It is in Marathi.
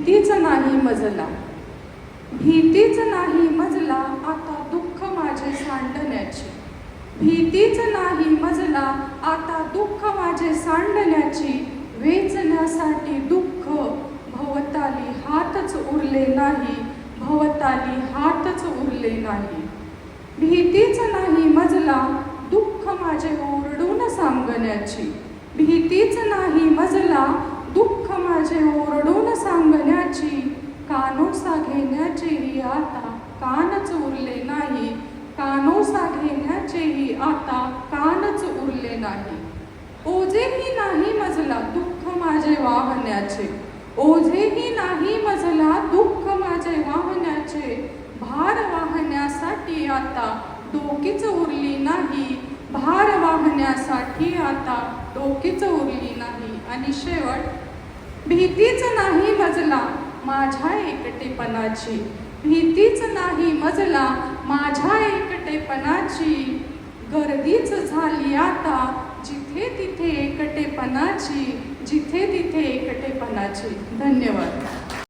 भीतीच नाही मजला. भीतीच नाही मजला आता दुःख माझे सांडण्याची. भीतीच नाही मजला आता दुःख माझे सांडण्याची. वेचण्यासाठी दुःख भवताली हातच उरले नाही. भवताली हातच उरले नाही. भीतीच नाही मजला दुःख माझे ओरडून सांगण्याची. भीतीच नाही मजला दुःख माझे ओर सांगण्याची कानोसा घेण्याचेही आता कानच उरले नाही. कानोसा घेण्याचेही आता कानच उरले नाही. ओझेही नाही मजला दुःख माझे वाहण्याचे. ओझेही नाही मजला दुःख माझे वाहण्याचे. भार वाहण्यासाठी आता डोकीच उरली नाही. भार वाहण्यासाठी आता डोकीच उरली नाही. आणि शेवट भीतीच नाही मजला माझ्या एकटेपणाची. भीतीच नाही मजला माझ्या एकटेपणाची. गर्दीच झाली आता जिथे तिथे एकटेपणाची जिथे तिथे एकटेपणाची. धन्यवाद.